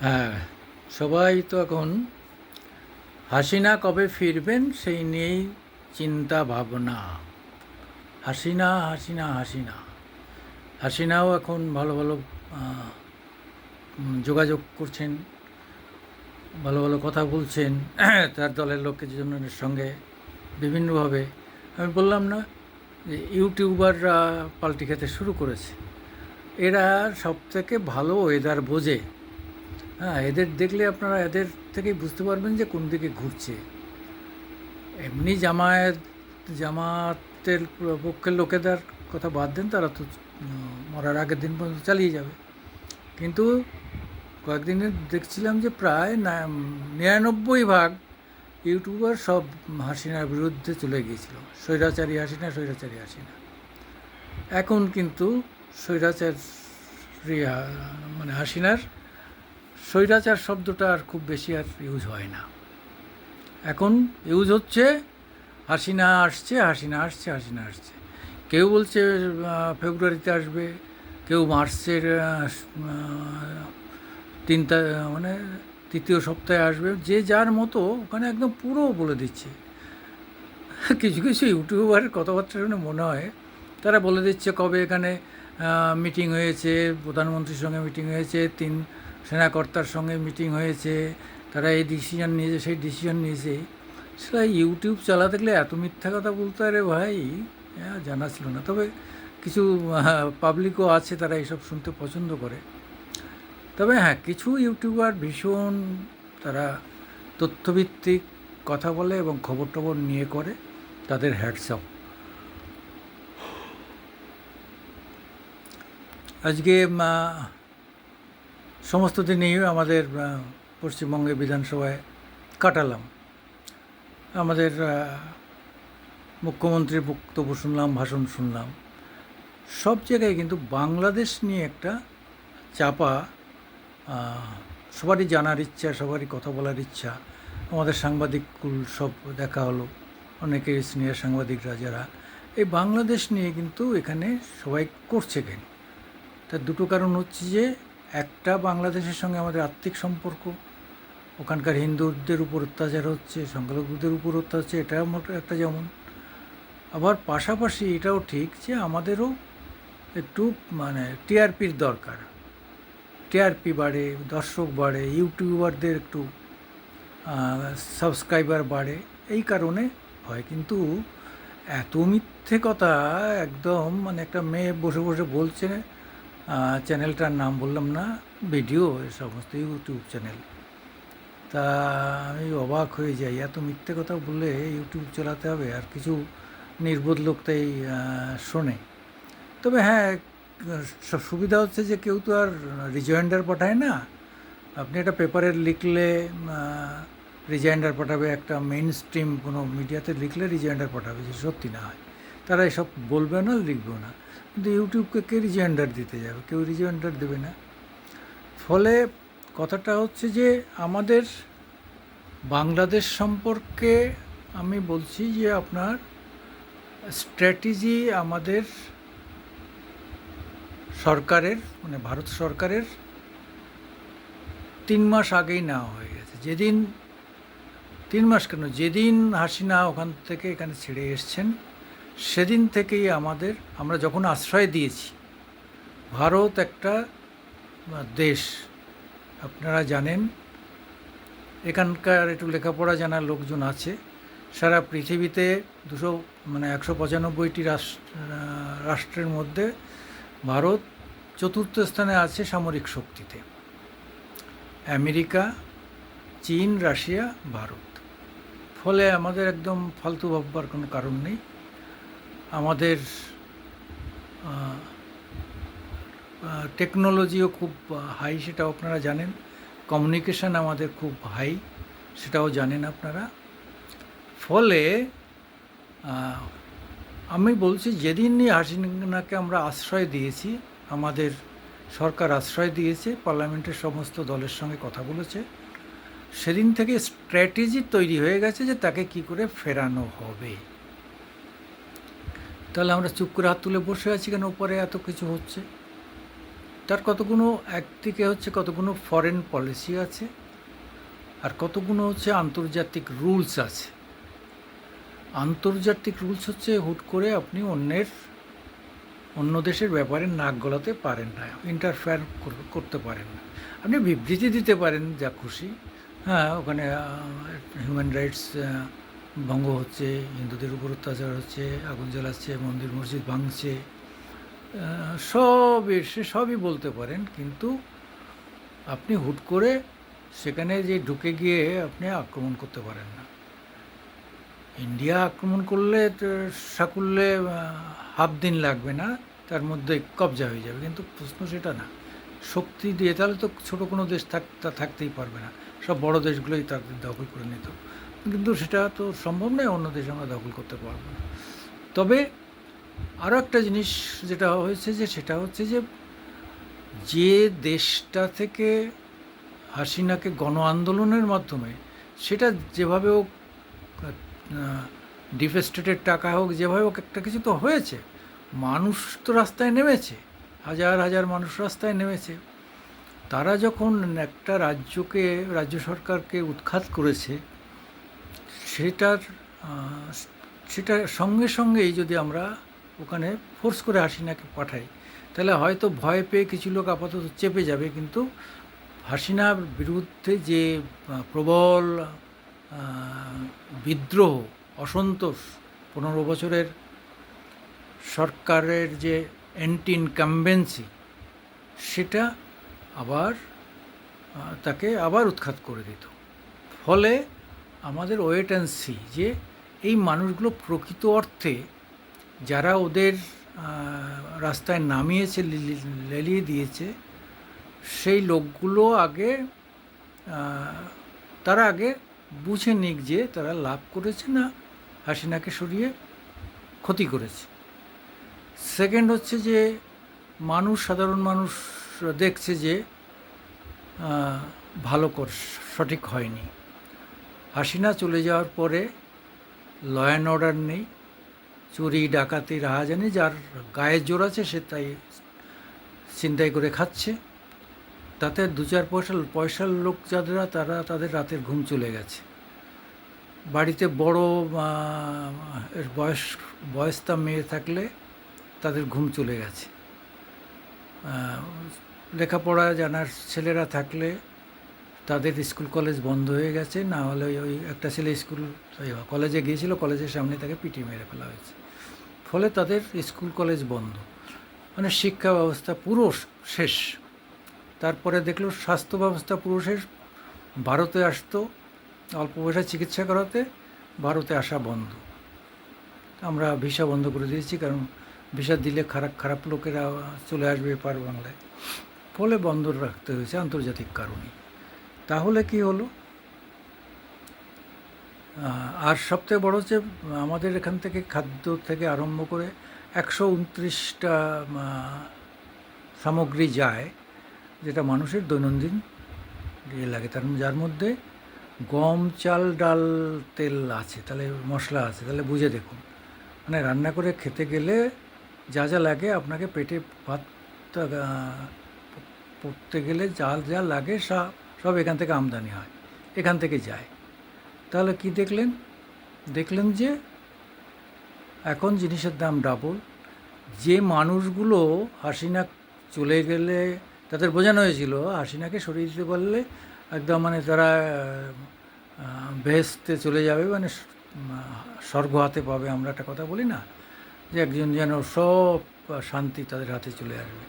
হ্যাঁ সবাই তো এখন হাসিনা কবে ফিরবেন সেই নিয়েই চিন্তা ভাবনা। হাসিনা হাসিনা হাসিনা। হাসিনাও এখন ভালো ভালো যোগাযোগ করছেন, ভালো ভালো কথা বলছেন। তার দলের লোকজনের সঙ্গে বিভিন্নভাবে, আমি বললাম না, যে ইউটিউবাররা পাল্টি খেতে শুরু করেছে। এরা সব থেকে ভালো ওয়েদার বোঝে। হ্যাঁ এদের দেখলে আপনারা এদের থেকেই বুঝতে পারবেন যে কোন দিকে ঘুরছে। এমনি জামায়াত জামাতের পক্ষের লোকেদের কথা বাদ দেন, তারা তো মরার আগের দিন পর্যন্ত চালিয়ে যাবে। কিন্তু কয়েকদিনে দেখছিলাম যে প্রায় নিরানব্বই ভাগ ইউটিউবার সব হাসিনার বিরুদ্ধে চলে গিয়েছিল। স্বৈরাচারী হাসিনা স্বৈরাচারী হাসিনা। এখন কিন্তু স্বৈরাচারী মানে হাসিনার স্বৈরাচার শব্দটা আর খুব বেশি আর ইউজ হয় না। এখন ইউজ হচ্ছে হাসিনা আসছে হাসিনা আসছে হাসিনা আসছে। কেউ বলছে ফেব্রুয়ারিতে আসবে কেউ মার্চের আহ, আহ, তিন তা- মানে তৃতীয় সপ্তাহে আসবে যে যার মতো ওখানে একদম পুরো বলে দিচ্ছে। কিছু কিছু ইউটিউবারের কথাবার্তা শুনে মনে হয় তারা বলে দিচ্ছে কবে এখানে মিটিং হয়েছে প্রধানমন্ত্রীর সঙ্গে মিটিং হয়েছে তিন সেনাকর্তার সঙ্গে মিটিং হয়েছে তারা এই ডিসিশন নিয়েছে সেই ডিসিশন নিয়েছে। সেটা ইউটিউব চালাতে গেলে এত মিথ্যা কথা বলতে আরে ভাই। হ্যাঁ, জানা ছিল না। তবে কিছু পাবলিকও আছে তারা এইসব শুনতে পছন্দ করে। তবে হ্যাঁ কিছু ইউটিউবার ভীষণ তারা তথ্যভিত্তিক কথা বলে এবং খবর টবর নিয়ে করে তাদের হ্যাটসঅপ আজকে সমস্ত দিনই আমাদের পশ্চিমবঙ্গে বিধানসভায় কাটালাম। আমাদের মুখ্যমন্ত্রীর বক্তব্য শুনলাম, ভাষণ শুনলাম। সব জায়গায় কিন্তু বাংলাদেশ নিয়ে একটা চাপা সবারই জানার ইচ্ছা, সবারই কথা বলার ইচ্ছা। আমাদের সাংবাদিককুল সব দেখা হলো, অনেকে সিনিয়র সাংবাদিকরা যারা। এই বাংলাদেশ নিয়ে কিন্তু এখানে সবাই করছে কেন? তার দুটো কারণ হচ্ছে যে একটা বাংলাদেশের সঙ্গে আমাদের আর্থিক সম্পর্ক। ওখানকার হিন্দুদের উপর অত্যাচার হচ্ছে, সংখ্যালঘুদের উপর অত্যাচার হচ্ছে, এটা একটা যেমন। আবার পাশাপাশি এটাও ঠিক যে আমাদেরও একটু মানে টিআরপির দরকার। টিআরপি বাড়ে, দর্শক বাড়ে, ইউটিউবারদের একটু সাবস্ক্রাইবার বাড়ে, এই কারণে হয়। কিন্তু এত মিথ্যে কথা একদম মানে একটা মেয়ে বসে বসে বলছে চ্যানেলটার নাম বললাম না, ভিডিও এ সমস্ত ইউটিউব চ্যানেল। তা আমি অবাক হয়ে যাই, এত মিথ্যে কথা বললে ইউটিউব চালাতে হবে, আর কিছু নির্বোধ লোক তাই শোনে। তবে হ্যাঁ সব সুবিধা হচ্ছে যে কেউ তো আর রিজয়েন্ডার পাঠায় না। আপনি একটা পেপারে লিখলে রিজয়েন্ডার পাঠাবে, একটা মেইন স্ট্রিম কোনো মিডিয়াতে লিখলে রিজয়েন্ডার পাঠাবে যে সত্যি না হয়। তারা এসব বলবে না, লিখবেও না। কিন্তু ইউটিউবকে কে রিজয়েন্ডার দিতে যাবে? কেউ রিজয়েন্ডার দেবে না। ফলে কথাটা হচ্ছে যে, আমাদের বাংলাদেশ সম্পর্কে আমি বলছি যে, আপনার স্ট্র্যাটেজি আমাদের সরকারের মানে ভারত সরকারের তিন মাস আগেই নেওয়া হয়ে গেছে। যেদিন, তিন মাস কেন? যেদিন হাসিনা ওখান থেকে এখানে ছেড়ে এসছেন সেদিন থেকেই আমাদের, আমরা যখন আশ্রয় দিয়েছি, ভারত একটা দেশ। আপনারা জানেন, এখানকার একটু লেখাপড়া জানার লোকজন আছে। সারা পৃথিবীতে দুশো মানে একশো পঁচানব্বইটি রাষ্ট্র রাষ্ট্রের মধ্যে ভারত চতুর্থ স্থানে আছে সামরিক শক্তিতে। আমেরিকা, চীন, রাশিয়া, ভারত। ফলে আমাদের একদম ফালতু ভাববার কোনো কারণ নেই। আমাদের টেকনোলজিও খুব হাই সেটাও আপনারা জানেন। কমিউনিকেশান আমাদের খুব হাই সেটাও জানেন আপনারা। ফলে আমি বলছি যেদিনই হাসিনাকে আমরা আশ্রয় দিয়েছি, আমাদের সরকার আশ্রয় দিয়েছে, পার্লামেন্টের সমস্ত দলের সঙ্গে কথা বলেছে, সেদিন থেকে স্ট্র্যাটেজি তৈরি হয়ে গেছে যে তাকে কি করে ফেরানো হবে। তাহলে আমরা চুপ করে হাত তুলে বসে আছি কেন? উপরে এত কিছু হচ্ছে। তার কতগুলো একদিকে হচ্ছে কতগুলো ফরেন পলিসি আছে, আর কতগুলো হচ্ছে আন্তর্জাতিক রুলস আছে। আন্তর্জাতিক রুলস হচ্ছে হুট করে আপনি অন্যের, অন্য দেশের ব্যাপারে নাক গলাতে পারেন না ইন্টারফেয়ার করতে পারেন না। আপনি বিবৃতি দিতে পারেন যা খুশি। হ্যাঁ ওখানে হিউম্যান রাইটস ভঙ্গ হচ্ছে, হিন্দুদের উপর অত্যাচার হচ্ছে, আগুন জ্বালাচ্ছে, মন্দির, মসজিদ ভাঙছে সব এসে সবই বলতে পারেন, কিন্তু আপনি হুট করে সেখানে যে ঢুকে গিয়ে আপনি আক্রমণ করতে পারেন না। ইন্ডিয়া আক্রমণ করলে সাকুল্যে হাফ দিন লাগবে না, তার মধ্যে কবজা হয়ে যাবে, কিন্তু প্রশ্ন সেটা না। শক্তি দিয়ে তাহলে তো ছোটো কোনো দেশ থাক থাকতেই পারবে না। সব বড় দেশগুলোই তাদের দখল করে নিত কিন্তু সেটা তো সম্ভব নয় অন্য দেশ আমরা দখল করতে পারব তবে আরও একটা জিনিস যেটা হয়েছে যে সেটা হচ্ছে যে যে দেশটা থেকে হাসিনাকে গণ আন্দোলনের মাধ্যমে সেটা যেভাবে হোক ডিফেস্টেটের টাকা হোক, যেভাবে হোক একটা কিছু তো হয়েছে। মানুষ তো রাস্তায় নেমেছে, হাজার হাজার মানুষ রাস্তায় নেমেছে। তারা যখন একটা রাজ্যকে, রাজ্য সরকারকে উৎখাত করেছে সেটার আহ, সেটা সঙ্গে সঙ্গেই যদি আমরা ওখানে ফোর্স করে হাসিনাকে পাঠাই তাহলে হয়তো ভয় পেয়ে কিছু লোক আপাতত চেপে যাবে। কিন্তু হাসিনার বিরুদ্ধে যে প্রবল বিদ্রোহ অসন্তোষ পনেরো বছরের সরকারের যে অ্যান্টি ইনকামবেন্সি সেটা আবার তাকে আবার উৎখাত করে দিত। ফলে আমাদের ওয়েট অ্যান্ড সি, যে এই মানুষগুলো প্রকৃত অর্থে যারা ওদের রাস্তায় নামিয়েছে লেলিয়ে দিয়েছে, সেই লোকগুলো আগে তারা আগে বুঝে নিক যে তারা লাভ করেছে না হাসিনাকে সরিয়ে ক্ষতি করেছে। সেকেন্ড হচ্ছে যে মানুষ, সাধারণ মানুষ দেখছে যে ভালো কর, সঠিক হয়নি। হাসিনা চলে যাওয়ার পরে ল অ্যান্ড অর্ডার নেই, চুরি, ডাকাতি, রাহাজানি, যার গায়ে জোর আছে সে তাই চিন্তাই করে খাচ্ছে। তাতে দু চার পয়সা পয়সার লোক যারা তারা তাদের রাতের ঘুম চলে গেছে। বাড়িতে বড় বয়স, বয়স্তা মেয়ে থাকলে তাদের ঘুম চলে গেছে। লেখাপড়া জানার ছেলেরা থাকলে তাদের স্কুল কলেজ বন্ধ হয়ে গেছে, না হলে ওই- একটা ছেলে স্কুল কলেজে গিয়েছিল, কলেজের সামনে তাকে পিটিয়ে মেরে ফেলা হয়েছে। ফলে তাদের স্কুল কলেজ বন্ধ। মানে শিক্ষা ব্যবস্থা পুরো শেষ। তারপরে দেখল স্বাস্থ্য ব্যবস্থা পুরো শেষ। ভারতে আসতো, অল্প পয়সায় চিকিৎসা করাতে, ভারতে আসা বন্ধ। আমরা ভিসা বন্ধ করে দিয়েছি, কারণ ভিসা দিলে খারাপ খারাপ লোকেরা চলে আসবে পার বাংলায়। ফলে বন্ধ রাখতে হয়েছে আন্তর্জাতিক কারণে। তাহলে কি হলো? আর সবথেকে বড় যে আমাদের এখান থেকে খাদ্য থেকে আরম্ভ করে একশো উনত্রিশটা সামগ্রী যায়, যেটা মানুষের দৈনন্দিন ইয়ে লাগে। তার যার মধ্যে গম, চাল, ডাল, তেল আছে, তাহলে মশলা আছে, তাহলে বুঝে দেখুন। মানে রান্না করে খেতে গেলে যা যা লাগে আপনাকে পেটে ভাত পড়তে গেলে যা যা লাগে সব সব এখান থেকে আমদানি হয়, এখান থেকে যায়। তাহলে কি দেখলেন? দেখলেন যে এখন জিনিসের দাম ডাবল যে মানুষগুলো হাসিনা চলে গেলে, তাদের বোঝানো হয়েছিল, হাসিনাকে সরিয়ে দিতে পারলে একদম মানে তারা বেহেস্তে চলে যাবে মানে স্বর্গ হাতে পাবে, আমরা একটা কথা বলি না? যে একজন যেন সব শান্তি তাদের হাতে চলে আসবে।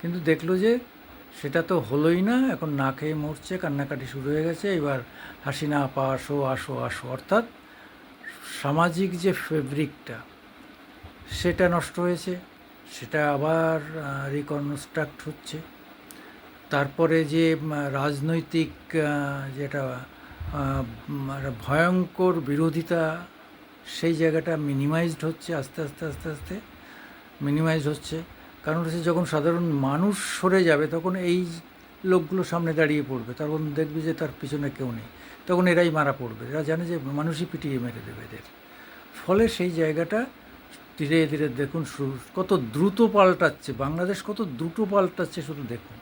কিন্তু দেখল যে সেটা তো হলোই না, এখন না খেয়ে মরছে, কান্নাকাটি শুরু হয়ে গেছে, এবার হাসিনা আপা আসো আসো আসো, অর্থাৎ সামাজিক যে ফেব্রিকটা সেটা নষ্ট হয়েছে, সেটা আবার রিকনস্ট্রাক্ট হচ্ছে। তারপরে যে রাজনৈতিক যেটা ভয়ঙ্কর বিরোধিতা, সেই জায়গাটা মিনিমাইজড হচ্ছে, আস্তে আস্তে আস্তে আস্তে মিনিমাইজ হচ্ছে। কারণ হচ্ছে যখন সাধারণ মানুষ সরে যাবে, তখন এই লোকগুলো সামনে দাঁড়িয়ে পড়বে। তখন দেখবে যে তার পিছনে কেউ নেই। তখন এরাই মারা পড়বে। এরা জানে যে মানুষই পিটিয়ে মেরে দেবে এদের। ফলে সেই জায়গাটা ধীরে ধীরে দেখুন কত দ্রুত পাল্টাচ্ছে। বাংলাদেশ কত দ্রুত পাল্টাচ্ছে শুধু দেখুন।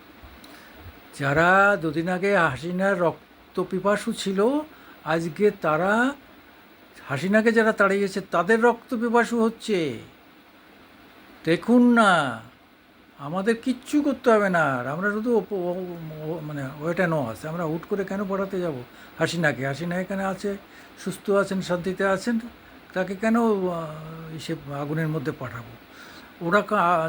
যারা দুদিন আগে হাসিনার রক্ত পিপাসু ছিল, আজকে তারা হাসিনাকে যারা তাড়িয়েছে, তাদের রক্ত পিপাসু হচ্ছে। দেখুন না। আমাদের কিচ্ছু করতে হবে না আর। আমরা শুধু মানে ওয়েটা নো আছে। আমরা হুট করে কেন পড়াতে যাব? হাসিনাকে হাসিনা এখানে আছে, সুস্থ আছেন, শান্তিতে আছেন, তাকে কেন সে আগুনের মধ্যে পাঠাবো? ওরা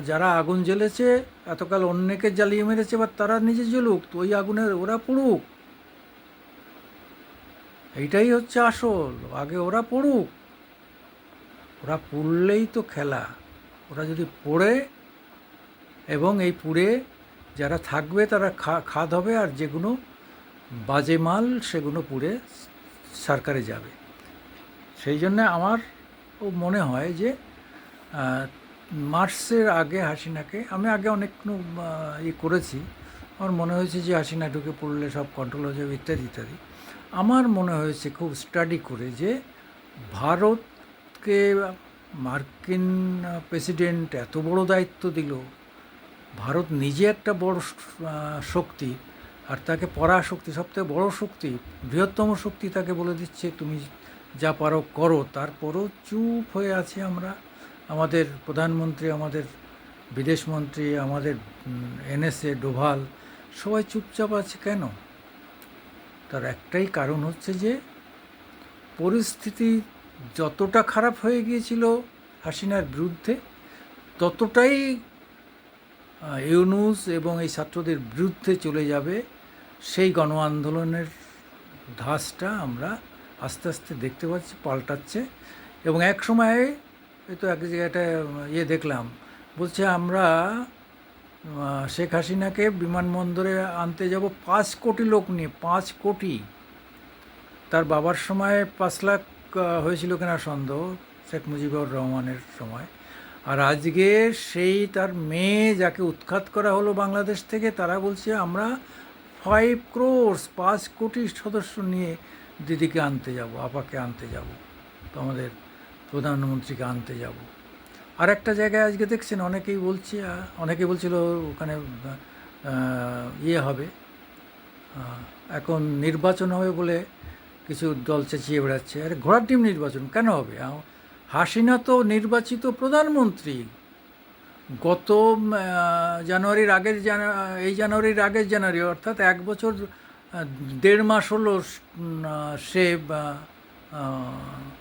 যারা আগুন জ্বেলেছে, এতকাল অন্যকে জ্বালিয়ে মেরেছে, এবার তারা নিজে জ্বলুক, তো ওই আগুনের ওরা পড়ুক। এইটাই হচ্ছে আসল। আগে ওরা পড়ুক। ওরা পড়লেই তো খেলা। ওরা যদি পড়ে এবং এই পুড়ে যারা থাকবে তারা খা, খাদ হবে আর যেগুলো বাজে মাল সেগুলো পুড়ে সরকারে যাবে। সেই জন্যে আমার মনে হয় যে মার্চের আগে হাসিনাকে, আমি আগে অনেক ইয়ে করেছি। আমার মনে হয়েছে যে হাসিনা ঢুকে পড়লে সব কন্ট্রোল হয়ে যাবে, ইত্যাদি ইত্যাদি। আমার মনে হয়েছে খুব স্টাডি করে যে, ভারতকে মার্কিন প্রেসিডেন্ট এত বড় দায়িত্ব দিল ভারত নিজে একটা বড় শক্তি আর তাকে পরাশক্তি সবথেকে বড় শক্তি, বৃহত্তম শক্তি তাকে বলে দিচ্ছে, তুমি যা পারো করো। তারপরও চুপ হয়ে আছি আমরা। আমাদের প্রধানমন্ত্রী, আমাদের বিদেশমন্ত্রী আমাদের এনএসএ, ডোভাল, সবাই চুপচাপ আছে কেন? তার একটাই কারণ হচ্ছে যে, পরিস্থিতি যতটা খারাপ হয়ে গিয়েছিল হাসিনার বিরুদ্ধে, ততটাই ইউনুস এবং এই ছাত্রদের বিরুদ্ধে চলে যাবে, সেই গণ আন্দোলনের ধাসটা আমরা আস্তে আস্তে দেখতে পাচ্ছি, পাল্টাচ্ছে এবং এক সময়ে তো এক জায়গাটা ইয়ে দেখলাম, বলছে আমরা শেখ হাসিনাকে বিমানবন্দরে আনতে যাব পাঁচ কোটি লোক নিয়ে, পাঁচ কোটি। তার বাবার সময় পাঁচ লাখ হয়েছিল কিনা সন্দেহ, শেখ মুজিবুর রহমানের সময়। আর আজকে সেই তার মেয়ে যাকে উৎখাত করা হলো বাংলাদেশ থেকে তারা বলছে আমরা ফাইভ ক্রোর্স পাঁচ কোটি সদস্য নিয়ে দিদিকে আনতে যাব আপাকে আনতে যাব তো আমাদের প্রধানমন্ত্রীকে আনতে যাব। আর একটা জায়গায় আজকে দেখছেন অনেকেই বলছে আহ, অনেকেই বলছিল ওখানে ইয়ে হবে এখন নির্বাচন হবে বলে কিছু দল চেঁচিয়ে বেড়াচ্ছে। আরে ঘোড়ার ডিম নির্বাচন কেন হবে? হাসিনা তো নির্বাচিত প্রধানমন্ত্রী। গত জানুয়ারির আগের এই জানুয়ারির আগের জানুয়ারি, অর্থাৎ এক বছর দেড় মাস হলো স-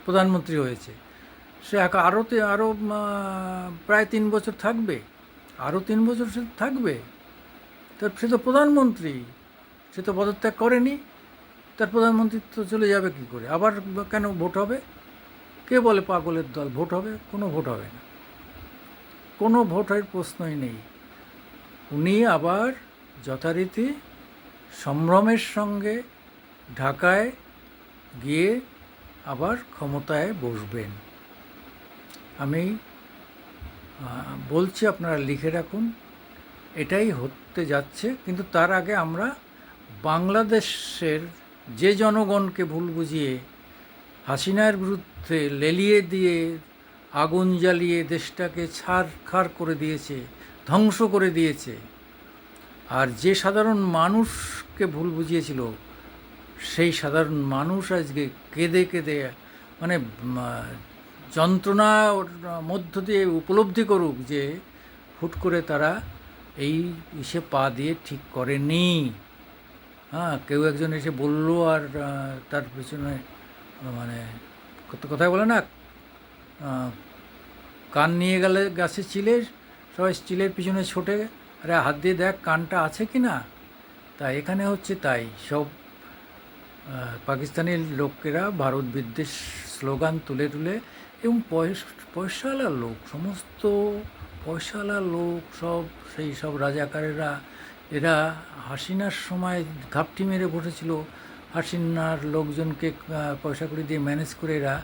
প্রধানমন্ত্রী হয়েছে। সে এক আরও আরও প্রায় তিন বছর থাকবে। আরও তিন বছর সে থাকবে। তার সে তো প্রধানমন্ত্রী, সে তো পদত্যাগ করেনি। তার প্রধানমন্ত্রী তো চলে যাবে কি করে? আবার কেন ভোট হবে? কে বলে পাগলের দল? ভোট হবে? কোনো ভোট হবে না। কোনো ভোটের প্রশ্নই নেই। উনি আবার যথারীতি সম্ভ্রমের সঙ্গে ঢাকায় গিয়ে আবার ক্ষমতায় বসবেন। আমি বলছি আপনারা লিখে রাখুন। এটাই হতে যাচ্ছে। কিন্তু তার আগে আমরা বাংলাদেশের যে জনগণকে ভুল বুঝিয়ে হাসিনার বিরুদ্ধে লেলিয়ে দিয়ে আগুন জ্বালিয়ে দেশটাকে ছাড় খার করে দিয়েছে ধ্বংস করে দিয়েছে। আর যে সাধারণ মানুষকে ভুল বুঝিয়েছিল সেই সাধারণ মানুষ আজকে কেঁদে কেঁদে মানে উম, আহ, যন্ত্রণা মধ্য দিয়ে উপলব্ধি করুক যে হুট করে তারা এই ইসে পা দিয়ে ঠিক করেনি। হ্যাঁ কেউ একজন এসে বলল আর তার পেছনে মানে কথায় বলে না কান নিয়ে গেলে গাছে চিলের, সবাই চিলের পিছনে ছোটে, আরে হাত দিয়ে দেখ কানটা আছে কি না? তা এখানে হচ্ছে তাই, সব পাকিস্তানি লোকেরা ভারত বিদ্বেষ স্লোগান তুলে তুলে এবং পয়স- পয়সাওয়ালা লোক, সমস্ত পয়সাওয়ালা লোক সব, সেই সব রাজাকারেরা, এরা হাসিনার সময় ঘাপটি মেরে বসেছিল হাসিনার লোকজনকে পয়সা করে দিয়ে ম্যানেজ করে এরা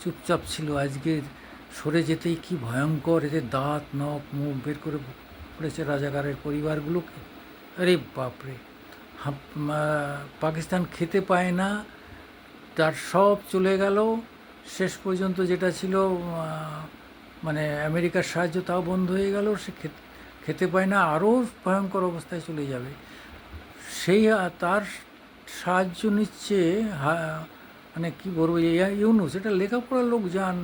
চুপচাপ ছিল। আজকে সরে যেতেই কি ভয়ঙ্কর এদের দাঁত, নখ, মুখ বের করে পড়েছে রাজাকারের পরিবারগুলোকে। আরে বাপরে! পাকিস্তান খেতে পায় না, তার সব চলে গেল। শেষ পর্যন্ত যেটা ছিল মানে আমেরিকার সাহায্য তাও বন্ধ হয়ে গেল, সে খেতে পায় না, আরও ভয়ঙ্কর অবস্থায় চলে যাবে। সেই তার সাহায্য নিচ্ছে মানে কি বলব ইউনুস, এটা লেখাপড়ার লোক যান,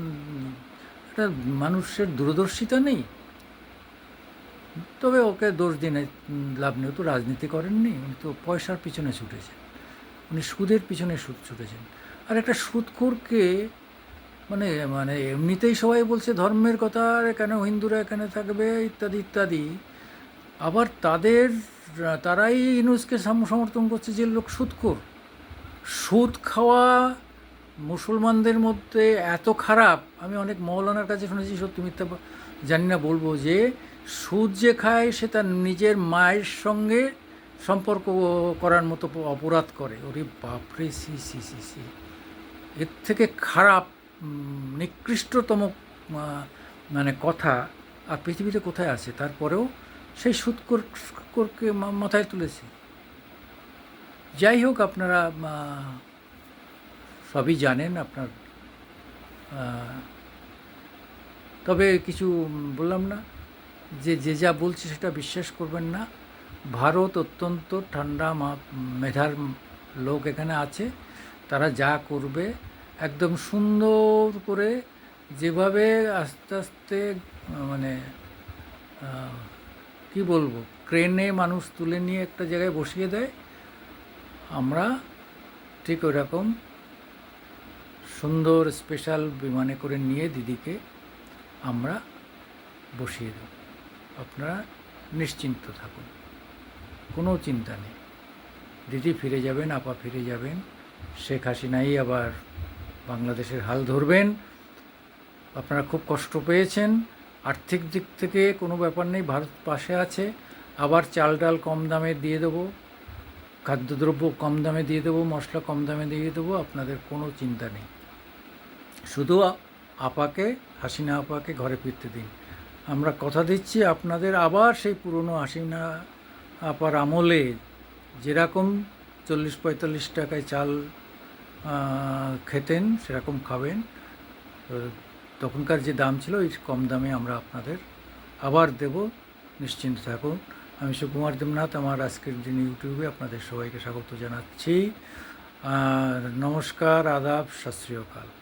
এটা মানুষের দূরদর্শিতা নেই। তবে ওকে দোষ দিনে লাভ নেই তো রাজনীতি করেননি, উনি তো পয়সার পিছনে ছুটেছেন। উনি সুদের পিছনে সুদ ছুটেছেন। আর একটা সুদখোরকে মানে মানে এমনিতেই সবাই বলছে ধর্মের কথা, আর কেন হিন্দুরা এখানে থাকবে, ইত্যাদি ইত্যাদি। আবার তাদের তারাই ইনুসকে সাম- সমর্থন করছে যে লোক সুদখোর সুদ খাওয়া মুসলমানদের মধ্যে এত খারাপ, আমি অনেক মৌলানার কাছে শুনেছি, সত্যি মিথ্যা জানি না, বলব যে সুদ যে খায়, সে তার নিজের মায়ের সঙ্গে সম্পর্ক করার মতো অপরাধ করে। ওরে বাপরে, সি সি সি সি। এর থেকে খারাপ নিকৃষ্টতম মানে কথা আর পৃথিবীতে কোথায় আছে? তারপরেও সেই সুৎকরকে মাথায় তুলেছে। যাই হোক, আপনারা সবই জানেন আপনার তবে কিছু বললাম না, যে যে যা বলছে সেটা বিশ্বাস করবেন না। ভারত অত্যন্ত ঠান্ডা মেধার লোক এখানে আছে। তারা যা করবে, একদম সুন্দর করে যেভাবে আস্তে আস্তে মানে কি বলব? ক্রেনে মানুষ তুলে নিয়ে একটা জায়গায় বসিয়ে দেয়। আমরা ঠিক ওরকম সুন্দর স্পেশাল বিমানে করে নিয়ে দিদিকে আমরা বসিয়ে দেব। আপনারা নিশ্চিন্ত থাকুন, কোনো চিন্তা নেই। দিদি ফিরে যাবেন, আপা ফিরে যাবেন, শেখ হাসিনাই আবার বাংলাদেশের হাল ধরবেন। আপনারা খুব কষ্ট পেয়েছেন। আর্থিক দিক থেকে কোনো ব্যাপার নেই, ভারত পাশে আছে। আবার চাল ডাল কম দামে দিয়ে দেবো, খাদ্যদ্রব্য কম দামে দিয়ে দেবো, মশলা কম দামে দিয়ে দেবো, আপনাদের কোনো চিন্তা নেই। শুধু আপাকে, হাসিনা আপাকে ঘরে ফিরতে দিন। আমরা কথা দিচ্ছি আপনাদের আবার সেই পুরনো হাসিনা আপার আমলে। যেরকম চল্লিশ পঁয়তাল্লিশ টাকায় চাল খেতেন, সেরকম খাবেন। তখনকার যে দাম ছিল ওই কম দামে আমরা আপনাদের আবার দেব। নিশ্চিন্ত থাকুন। আমি সুকুমার দেবনাথ, আমার আজকের দিন ইউটিউবে আপনাদের সবাইকে স্বাগত জানাচ্ছি। আর নমস্কার, আদাব সাশ্রীয়কাল